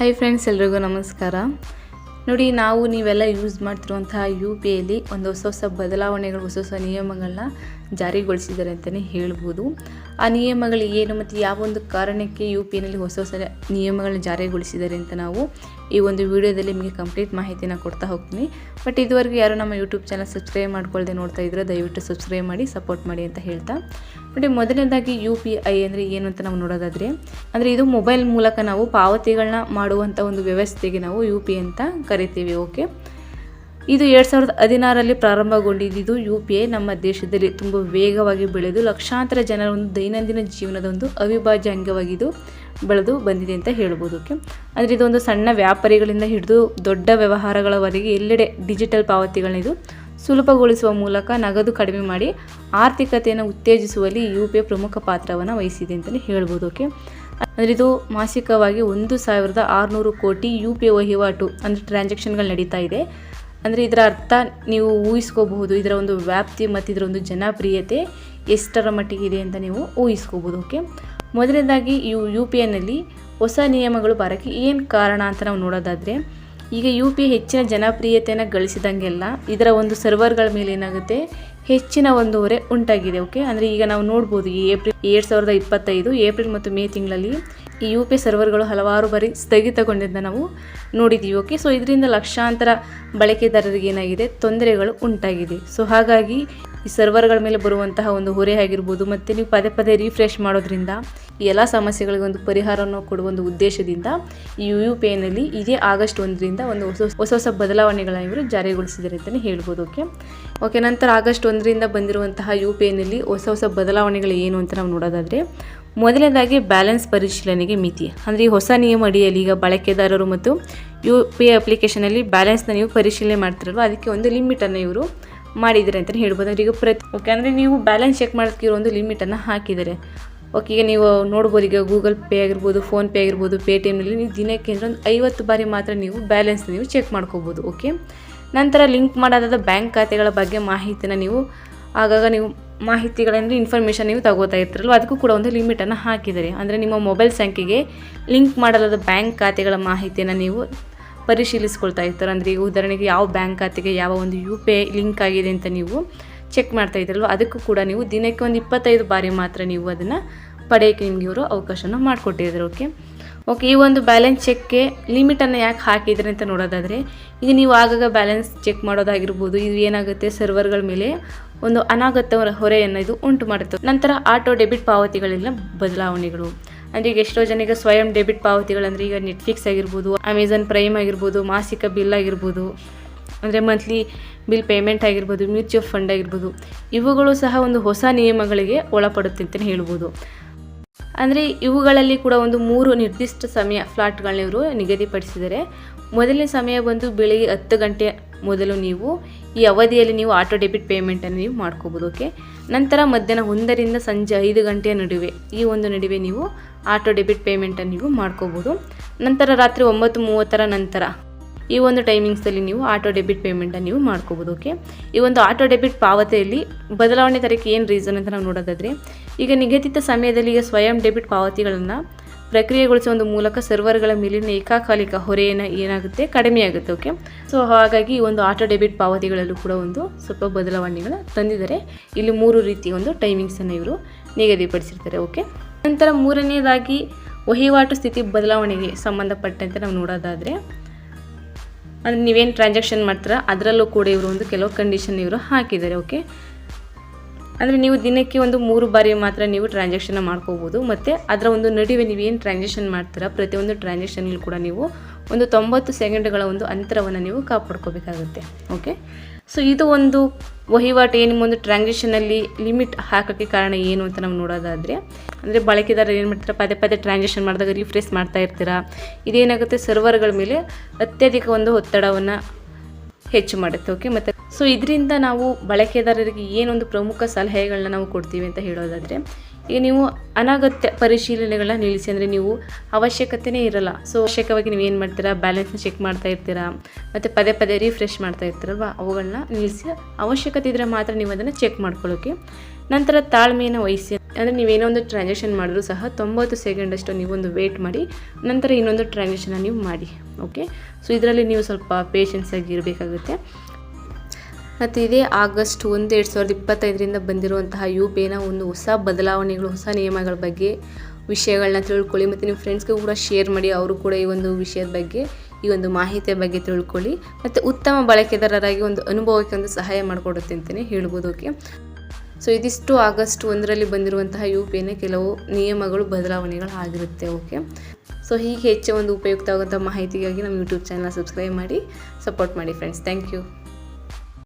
Hi friends ಎಲ್ರಿಗೂ ನಮಸ್ಕಾರ. ನೋಡಿ, ನಾವು ನೀವೆಲ್ಲ ಯೂಸ್ ಮಾಡ್ತಿರುವಂತಹ ಯು ಪಿ ಐಲಿ ಒಂದು ಹೊಸ ಹೊಸ ಬದಲಾವಣೆಗಳು, ಹೊಸ ಹೊಸ ನಿಯಮಗಳನ್ನ ಜಾರಿಗೊಳಿಸಿದ್ದಾರೆ ಅಂತಲೇ ಹೇಳ್ಬೋದು. ಆ ನಿಯಮಗಳು ಏನು ಮತ್ತು ಯಾವ ಒಂದು ಕಾರಣಕ್ಕೆ ಯು ಪಿ ಎನಲ್ಲಿ ಹೊಸ ಹೊಸ ನಿಯಮಗಳನ್ನ ಜಾರಿಗೊಳಿಸಿದ್ದಾರೆ ಅಂತ ನಾವು ಈ ಒಂದು ವಿಡಿಯೋದಲ್ಲಿ ನಿಮಗೆ ಕಂಪ್ಲೀಟ್ ಮಾಹಿತಿನ ಕೊಡ್ತಾ ಹೋಗ್ತೀನಿ. ಬಟ್ ಇದುವರೆಗೂ ಯಾರು ನಮ್ಮ ಯೂಟ್ಯೂಬ್ ಚಾನಲ್ ಸಬ್ಸ್ಕ್ರೈಬ್ ಮಾಡ್ಕೊಳ್ಳದೆ ನೋಡ್ತಾ ಇದ್ರೆ ದಯವಿಟ್ಟು ಸಬ್ಸ್ಕ್ರೈಬ್ ಮಾಡಿ ಸಪೋರ್ಟ್ ಮಾಡಿ ಅಂತ ಹೇಳ್ತಾ. ಬಟ್ ಮೊದಲನೇದಾಗಿ ಯು ಪಿ ಐ ಅಂದರೆ ಏನು ಅಂತ ನಾವು ನೋಡೋದಾದರೆ, ಅಂದರೆ ಇದು ಮೊಬೈಲ್ ಮೂಲಕ ನಾವು ಪಾವತಿಗಳನ್ನ ಮಾಡುವಂಥ ಒಂದು ವ್ಯವಸ್ಥೆಗೆ ನಾವು ಯು ಪಿ ಅಂತ ಕರಿತೀವಿ ಓಕೆ ಇದು ಎರಡು ಸಾವಿರದ ಹದಿನಾರರಲ್ಲಿ ಪ್ರಾರಂಭಗೊಂಡಿದ್ದು ಯು ಪಿ ಐ ನಮ್ಮ ದೇಶದಲ್ಲಿ ತುಂಬ ವೇಗವಾಗಿ ಬೆಳೆದು ಲಕ್ಷಾಂತರ ಜನರ ಒಂದು ದೈನಂದಿನ ಜೀವನದ ಒಂದು ಅವಿಭಾಜ್ಯ ಅಂಗವಾಗಿದ್ದು ಬೆಳೆದು ಬಂದಿದೆ ಅಂತ ಹೇಳ್ಬೋದು ಓಕೆ? ಅಂದರೆ ಇದೊಂದು ಸಣ್ಣ ವ್ಯಾಪಾರಿಗಳಿಂದ ಹಿಡಿದು ದೊಡ್ಡ ವ್ಯವಹಾರಗಳವರೆಗೆ ಎಲ್ಲೆಡೆ ಡಿಜಿಟಲ್ ಪಾವತಿಗಳನ್ನ ಇದು ಸುಲಭಗೊಳಿಸುವ ಮೂಲಕ ನಗದು ಕಡಿಮೆ ಮಾಡಿ ಆರ್ಥಿಕತೆಯನ್ನು ಉತ್ತೇಜಿಸುವಲ್ಲಿ ಯು ಪಿ ಐ ಪ್ರಮುಖ ಪಾತ್ರವನ್ನು ವಹಿಸಿದೆ ಅಂತಲೇ ಹೇಳ್ಬೋದು ಓಕೆ? ಅಂದರೆ ಇದು ಮಾಸಿಕವಾಗಿ ಒಂದು ಸಾವಿರದ ಆರುನೂರು ಕೋಟಿ ಯು ಪಿ ಐ ವಹಿವಾಟು ಅಂದರೆ ಟ್ರಾನ್ಸಾಕ್ಷನ್ಗಳು ನಡೀತಾ ಇದೆ. ಅಂದರೆ ಇದರ ಅರ್ಥ ನೀವು ಊಹಿಸ್ಕೋಬಹುದು. ಇದರ ಒಂದು ವ್ಯಾಪ್ತಿ ಮತ್ತು ಇದರ ಒಂದು ಜನಪ್ರಿಯತೆ ಎಷ್ಟರ ಮಟ್ಟಿಗೆ ಇದೆ ಅಂತ ನೀವು ಊಹಿಸ್ಕೋಬೋದು ಓಕೆ ಮೊದಲನೇದಾಗಿ ಯು ಯು ಪಿ ಐನಲ್ಲಿ ಹೊಸ ನಿಯಮಗಳು ಬರೋಕ್ಕೆ ಏನು ಕಾರಣ ಅಂತ ನಾವು ನೋಡೋದಾದರೆ, ಈಗ ಯು ಪಿ ಹೆಚ್ಚಿನ ಜನಪ್ರಿಯತೆಯನ್ನು ಗಳಿಸಿದಂಗೆಲ್ಲ ಇದರ ಒಂದು ಸರ್ವರ್ಗಳ ಮೇಲೆ ಏನಾಗುತ್ತೆ? ಹೆಚ್ಚಿನ ಒಂದು ಹೊರೆ ಉಂಟಾಗಿದೆ ಓಕೆ ಅಂದರೆ ಈಗ ನಾವು ನೋಡ್ಬೋದು ಈ ಏಪ್ರಿಲ್ ಎರಡು ಸಾವಿರದ ಇಪ್ಪತ್ತೈದು, ಏಪ್ರಿಲ್ ಮತ್ತು ಮೇ ತಿಂಗಳಲ್ಲಿ ಈ ಯು ಪಿ ಸರ್ವರ್ಗಳು ಹಲವಾರು ಬಾರಿ ಸ್ಥಗಿತಗೊಂಡಿದ್ದ ನಾವು ನೋಡಿದ್ದೀವಿ ಓಕೆ ಸೊ ಇದರಿಂದ ಲಕ್ಷಾಂತರ ಬಳಕೆದಾರರಿಗೆ ಏನಾಗಿದೆ? ತೊಂದರೆಗಳು ಉಂಟಾಗಿದೆ. ಸೊ ಹಾಗಾಗಿ ಈ ಸರ್ವರ್ಗಳ ಮೇಲೆ ಬರುವಂತಹ ಒಂದು ಹೊರೆ ಆಗಿರ್ಬೋದು, ಮತ್ತು ನೀವು ಪದೇ ಪದೇ ರಿಫ್ರೆಶ್ ಮಾಡೋದ್ರಿಂದ ಈ ಎಲ್ಲ ಸಮಸ್ಯೆಗಳಿಗೆ ಒಂದು ಪರಿಹಾರವನ್ನು ಕೊಡುವ ಒಂದು ಉದ್ದೇಶದಿಂದ ಈ ಯು ಪಿ ಐನಲ್ಲಿ ಇದೇ ಆಗಸ್ಟ್ ಒಂದರಿಂದ ಒಂದು ಹೊಸ ಹೊಸ ಹೊಸ ಬದಲಾವಣೆಗಳನ್ನು ಇವರು ಜಾರಿಗೊಳಿಸಿದ್ದಾರೆ ಅಂತಲೇ ಹೇಳ್ಬೋದು ಓಕೆ ಓಕೆ ನಂತರ ಆಗಸ್ಟ್ ಒಂದರಿಂದ ಬಂದಿರುವಂತಹ ಯು ಪಿ ಐನಲ್ಲಿ ಹೊಸ ಹೊಸ ಬದಲಾವಣೆಗಳು ಏನು ಅಂತ ನಾವು ನೋಡೋದಾದರೆ, ಮೊದಲನೇದಾಗಿ ಬ್ಯಾಲೆನ್ಸ್ ಪರಿಶೀಲನೆಗೆ ಮಿತಿ. ಅಂದರೆ ಈ ಹೊಸ ನಿಯಮ ಅಡಿಯಲ್ಲಿ ಈಗ ಬಳಕೆದಾರರು ಮತ್ತು ಯು ಪಿ ಐ ಅಪ್ಲಿಕೇಶನಲ್ಲಿ ಬ್ಯಾಲೆನ್ಸ್ನ ನೀವು ಪರಿಶೀಲನೆ ಮಾಡ್ತಿರಲ್ವ, ಅದಕ್ಕೆ ಒಂದು ಲಿಮಿಟನ್ನು ಇವರು ಮಾಡಿದ್ದಾರೆ ಅಂತಲೇ ಹೇಳ್ಬೋದು. ಈಗ ಪ್ರತಿ ಓಕೆ ಅಂದರೆ ನೀವು ಬ್ಯಾಲೆನ್ಸ್ ಚೆಕ್ ಮಾಡೋದಕ್ಕೆ ಇರೋ ಒಂದು ಲಿಮಿಟನ್ನು ಹಾಕಿದ್ದಾರೆ ಓಕೆ ಈಗ ನೀವು ನೋಡ್ಬೋದು, ಈಗ ಗೂಗಲ್ ಪೇ ಆಗಿರ್ಬೋದು ಫೋನ್ಪೇ ಆಗಿರ್ಬೋದು ಪೇ ಟಿ ಎಮ್ನಲ್ಲಿ ನೀವು ದಿನಕ್ಕೆ ಅಂದರೆ ಒಂದು ಐವತ್ತು ಬಾರಿ ಮಾತ್ರ ನೀವು ಬ್ಯಾಲೆನ್ಸ್ ನೀವು ಚೆಕ್ ಮಾಡ್ಕೋಬೋದು ಓಕೆ ನಂತರ ಲಿಂಕ್ ಮಾಡೋದಾದ ಬ್ಯಾಂಕ್ ಖಾತೆಗಳ ಬಗ್ಗೆ ಮಾಹಿತಿನ ನೀವು ಆಗಾಗ ನೀವು ಮಾಹಿತಿಗಳಂದರೆ ಇನ್ಫಾರ್ಮೇಷನ್ ನೀವು ತಗೋತಾ ಇರ್ತಾರಲ್ವ? ಅದಕ್ಕೂ ಕೂಡ ಒಂದು ಲಿಮಿಟನ್ನು ಹಾಕಿದ್ದಾರೆ ಅಂದರೆ ನಿಮ್ಮ ಮೊಬೈಲ್ ಸಂಖ್ಯೆಗೆ ಲಿಂಕ್ ಮಾಡಲಾದ ಬ್ಯಾಂಕ್ ಖಾತೆಗಳ ಮಾಹಿತಿಯನ್ನು ನೀವು ಪರಿಶೀಲಿಸ್ಕೊಳ್ತಾ ಇರ್ತಾರೆ. ಅಂದರೆ ಈಗ ಉದಾಹರಣೆಗೆ ಯಾವ ಬ್ಯಾಂಕ್ ಖಾತೆಗೆ ಯಾವ ಒಂದು ಯು ಪಿ ಐ ಲಿಂಕ್ ಆಗಿದೆ ಅಂತ ನೀವು ಚೆಕ್ ಮಾಡ್ತಾ ಇದ್ರಲ್ವ, ಅದಕ್ಕೂ ಕೂಡ ನೀವು ದಿನಕ್ಕೆ ಒಂದು ಇಪ್ಪತ್ತೈದು ಬಾರಿ ಮಾತ್ರ ನೀವು ಅದನ್ನು ಪಡೆಯೋಕ್ಕೆ ನಿಮಗೆ ಇವರು ಅವಕಾಶನ ಮಾಡಿಕೊಟ್ಟಿದ್ದಾರೆ ಓಕೆ ಓಕೆ ಈ ಒಂದು ಬ್ಯಾಲೆನ್ಸ್ ಚೆಕ್ಗೆ ಲಿಮಿಟನ್ನು ಯಾಕೆ ಹಾಕಿದ್ರಿ ಅಂತ ನೋಡೋದಾದರೆ, ಈಗ ನೀವು ಆಗಾಗ ಬ್ಯಾಲೆನ್ಸ್ ಚೆಕ್ ಮಾಡೋದಾಗಿರ್ಬೋದು, ಇದು ಏನಾಗುತ್ತೆ, ಸರ್ವರ್ಗಳ ಮೇಲೆ ಒಂದು ಅನಾಗತ್ಯ ಹೊರೆಯನ್ನು ಇದು ಉಂಟು ಮಾಡುತ್ತೆ. ನಂತರ ಆಟೋ ಡೆಬಿಟ್ ಪಾವತಿಗಳೆಲ್ಲ ಬದಲಾವಣೆಗಳು. ಅಂದರೆ ಈಗ ಎಷ್ಟೋ ಜನಕ್ಕೆ ಸ್ವಯಂ ಡೆಬಿಟ್ ಪಾವತಿಗಳಂದರೆ ಈಗ ನೆಟ್ಫ್ಲಿಕ್ಸ್ ಆಗಿರ್ಬೋದು ಅಮೆಝಾನ್ ಪ್ರೈಮ್ ಆಗಿರ್ಬೋದು, ಮಾಸಿಕ ಬಿಲ್ ಆಗಿರ್ಬೋದು, ಅಂದರೆ ಮಂತ್ಲಿ ಬಿಲ್ ಪೇಮೆಂಟ್ ಆಗಿರ್ಬೋದು ಮ್ಯೂಚುವಲ್ ಫಂಡ್ ಆಗಿರ್ಬೋದು, ಇವುಗಳು ಸಹ ಒಂದು ಹೊಸ ನಿಯಮಗಳಿಗೆ ಒಳಪಡುತ್ತೆ ಅಂತಲೇ ಹೇಳ್ಬೋದು. ಅಂದರೆ ಇವುಗಳಲ್ಲಿ ಕೂಡ ಒಂದು ಮೂರು ನಿರ್ದಿಷ್ಟ ಸಮಯ ಫ್ಲಾಟ್ಗಳನ್ನ ಇವರು ನಿಗದಿಪಡಿಸಿದರೆ ಮೊದಲನೇ ಸಮಯ ಬಂದು ಬೆಳಿಗ್ಗೆ ಹತ್ತು ಗಂಟೆ ಮೊದಲು ನೀವು ಈ ಅವಧಿಯಲ್ಲಿ ನೀವು ಆಟೋ ಡೆಬಿಟ್ ಪೇಮೆಂಟನ್ನು ನೀವು ಮಾಡ್ಕೋಬೋದು ಓಕೆ ನಂತರ ಮಧ್ಯಾಹ್ನ ಒಂದರಿಂದ ಸಂಜೆ ಐದು ಗಂಟೆಯ ನಡುವೆ ಈ ಒಂದು ನಡುವೆ ನೀವು ಆಟೋ ಡೆಬಿಟ್ ಪೇಮೆಂಟನ್ನು ನೀವು ಮಾಡ್ಕೋಬೋದು. ನಂತರ ರಾತ್ರಿ ಒಂಬತ್ತು ಮೂವತ್ತರ ನಂತರ ಈ ಒಂದು ಟೈಮಿಂಗ್ಸಲ್ಲಿ ನೀವು ಆಟೋ ಡೆಬಿಟ್ ಪೇಮೆಂಟನ್ನು ನೀವು ಮಾಡ್ಕೋಬೋದು ಓಕೆ ಈ ಒಂದು ಆಟೋ ಡೆಬಿಟ್ ಪಾವತಿಯಲ್ಲಿ ಬದಲಾವಣೆ ತರಕ್ಕೆ ಏನು ರೀಸನ್ ಅಂತ ನಾವು ನೋಡೋದಾದರೆ, ಈಗ ನಿಗದಿತ ಸಮಯದಲ್ಲಿ ಈಗ ಸ್ವಯಂ ಡೆಬಿಟ್ ಪಾವತಿಗಳನ್ನು ಪ್ರಕ್ರಿಯೆಗೊಳಿಸುವ ಒಂದು ಮೂಲಕ ಸರ್ವರ್ಗಳ ಮೇಲಿನ ಏಕಕಾಲಿಕ ಹೊರೆಯನ್ನು ಏನಾಗುತ್ತೆ? ಕಡಿಮೆಯಾಗುತ್ತೆ ಓಕೆ ಸೊ ಹಾಗಾಗಿ ಈ ಒಂದು ಆಟೋ ಡೆಬಿಟ್ ಪಾವತಿಗಳಲ್ಲೂ ಕೂಡ ಒಂದು ಸ್ವಲ್ಪ ಬದಲಾವಣೆಗಳನ್ನ ತಂದಿದ್ದಾರೆ. ಇಲ್ಲಿ ಮೂರು ರೀತಿಯ ಒಂದು ಟೈಮಿಂಗ್ಸನ್ನು ಇವರು ನಿಗದಿಪಡಿಸಿರ್ತಾರೆ ಓಕೆ ನಂತರ ಮೂರನೇದಾಗಿ ವಹಿವಾಟು ಸ್ಥಿತಿ ಬದಲಾವಣೆಗೆ ಸಂಬಂಧಪಟ್ಟಂತೆ ನಾವು ನೋಡೋದಾದರೆ, ಅಂದರೆ ನೀವೇನು ಟ್ರಾನ್ಸಾಕ್ಷನ್ ಮಾಡ್ತೀರಾ, ಅದರಲ್ಲೂ ಕೂಡ ಇವರು ಒಂದು ಕೆಲವು ಕಂಡೀಷನ್ ಇವರು ಹಾಕಿದ್ದಾರೆ ಓಕೆ ಅಂದರೆ ನೀವು ದಿನಕ್ಕೆ ಒಂದು ಮೂರು ಬಾರಿ ಮಾತ್ರ ನೀವು ಟ್ರಾನ್ಸಾಕ್ಷನ್ ಮಾಡ್ಕೋಬೋದು, ಮತ್ತು ಅದರ ಒಂದು ನಡುವೆ ನೀವು ಏನು ಟ್ರಾನ್ಸಾಕ್ಷನ್ ಮಾಡ್ತೀರಾ, ಪ್ರತಿಯೊಂದು ಟ್ರಾನ್ಸಾಕ್ಷನ್ಗೂ ಕೂಡ ನೀವು ಒಂದು ತೊಂಬತ್ತು ಸೆಕೆಂಡ್ಗಳ ಒಂದು ಅಂತರವನ್ನು ನೀವು ಕಾಪಾಡ್ಕೋಬೇಕಾಗುತ್ತೆ ಓಕೆ ಸೊ ಇದು ಒಂದು ವಹಿವಾಟು ಏನು ಒಂದು ಟ್ರಾನ್ಸಾಕ್ಷನಲ್ಲಿ ಲಿಮಿಟ್ ಹಾಕೋಕ್ಕೆ ಕಾರಣ ಏನು ಅಂತ ನಾವು ನೋಡೋದಾದರೆ, ಅಂದರೆ ಬಳಕೆದಾರರು ಏನು ಮಾಡ್ತಾರೆ? ಪದೇ ಪದೇ ಟ್ರಾನ್ಸಾಕ್ಷನ್ ಮಾಡಿದಾಗ ರಿಫ್ರೆಶ್ ಮಾಡ್ತಾ ಇರ್ತೀರಾ? ಇದೇನಾಗುತ್ತೆ? ಸರ್ವರ್ಗಳ ಮೇಲೆ ಅತ್ಯಧಿಕ ಒಂದು ಒತ್ತಡವನ್ನು ಹೆಚ್ಚು ಮಾಡುತ್ತೆ ಓಕೆ ಮತ್ತು ಸೊ ಇದರಿಂದ ನಾವು ಬಳಕೆದಾರರಿಗೆ ಏನೊಂದು ಪ್ರಮುಖ ಸಲಹೆಗಳನ್ನ ನಾವು ಕೊಡ್ತೀವಿ ಅಂತ ಹೇಳೋದಾದರೆ ಈಗ ನೀವು ಅನಗತ್ಯ ಪರಿಶೀಲನೆಗಳನ್ನ ನಿಲ್ಲಿಸಿ ಅಂದರೆ ನೀವು ಅವಶ್ಯಕತೆನೇ ಇರಲ್ಲ. ಸೊ ಅವಶ್ಯಕವಾಗಿ ನೀವು ಏನು ಮಾಡ್ತೀರಾ? ಬ್ಯಾಲೆನ್ಸ್ನ ಚೆಕ್ ಮಾಡ್ತಾ ಇರ್ತೀರಾ? ಮತ್ತು ಪದೇ ಪದೇ ರಿಫ್ರೆಶ್ ಮಾಡ್ತಾ ಇರ್ತೀರಲ್ವ? ಅವುಗಳನ್ನ ನಿಲ್ಲಿಸಿ. ಅವಶ್ಯಕತೆ ಇದ್ದರೆ ಮಾತ್ರ ನೀವು ಅದನ್ನು ಚೆಕ್ ಮಾಡ್ಕೊಳ್ಳೋಕೆ. ನಂತರ ತಾಳ್ಮೆಯನ್ನು ವಹಿಸಿ. ಅಂದರೆ ನೀವೇನೋ ಒಂದು ಟ್ರಾನ್ಸಾಕ್ಷನ್ ಮಾಡಿದ್ರು ಸಹ ತೊಂಬತ್ತು ಸೆಕೆಂಡಷ್ಟು ನೀವೊಂದು ವೇಟ್ ಮಾಡಿ. ನಂತರ ಇನ್ನೊಂದು ಟ್ರಾನ್ಸಾಕ್ಷನ್ನ ನೀವು ಮಾಡಿ. ಓಕೆ ಸೊ ಇದರಲ್ಲಿ ನೀವು ಸ್ವಲ್ಪ ಪೇಷನ್ಸ್ ಆಗಿ ಇರಬೇಕಾಗುತ್ತೆ. ಮತ್ತು ಇದೇ ಆಗಸ್ಟ್ ಒಂದು, ಎರಡು ಸಾವಿರದ ಇಪ್ಪತ್ತೈದರಿಂದ ಬಂದಿರುವಂತಹ ಯು ಪಿ ಐನ ಒಂದು ಹೊಸ ಬದಲಾವಣೆಗಳು, ಹೊಸ ನಿಯಮಗಳ ಬಗ್ಗೆ ವಿಷಯಗಳನ್ನ ತಿಳ್ಕೊಳ್ಳಿ ಮತ್ತು ನಿಮ್ಮ ಫ್ರೆಂಡ್ಸ್ಗೂ ಕೂಡ ಶೇರ್ ಮಾಡಿ ಅವರು ಕೂಡ ಈ ಒಂದು ವಿಷಯದ ಬಗ್ಗೆ, ಈ ಒಂದು ಮಾಹಿತಿಯ ಬಗ್ಗೆ ತಿಳ್ಕೊಳ್ಳಿ ಮತ್ತು ಉತ್ತಮ ಬಳಕೆದಾರರಾಗಿ ಒಂದು ಅನುಭವಕ್ಕೆ ಒಂದು ಸಹಾಯ ಮಾಡಿಕೊಡುತ್ತೆ ಅಂತಲೇ ಹೇಳ್ಬೋದು ಓಕೆ ಸೊ ಇದಿಷ್ಟು ಆಗಸ್ಟ್ ಒಂದರಲ್ಲಿ ಬಂದಿರುವಂತಹ ಯು ಪಿ ಐನ ಕೆಲವು ನಿಯಮಗಳು, ಬದಲಾವಣೆಗಳು ಆಗಿರುತ್ತೆ ಓಕೆ ಸೊ ಹೀಗೆ ಹೆಚ್ಚು ಒಂದು ಉಪಯುಕ್ತವಾದಂಥ ಮಾಹಿತಿಗಾಗಿ ನಮ್ಮ ಯೂಟ್ಯೂಬ್ ಚಾನಲ್ ಸಬ್ಸ್ಕ್ರೈಬ್ ಮಾಡಿ ಸಪೋರ್ಟ್ ಮಾಡಿ ಫ್ರೆಂಡ್ಸ್ ಥ್ಯಾಂಕ್ ಯು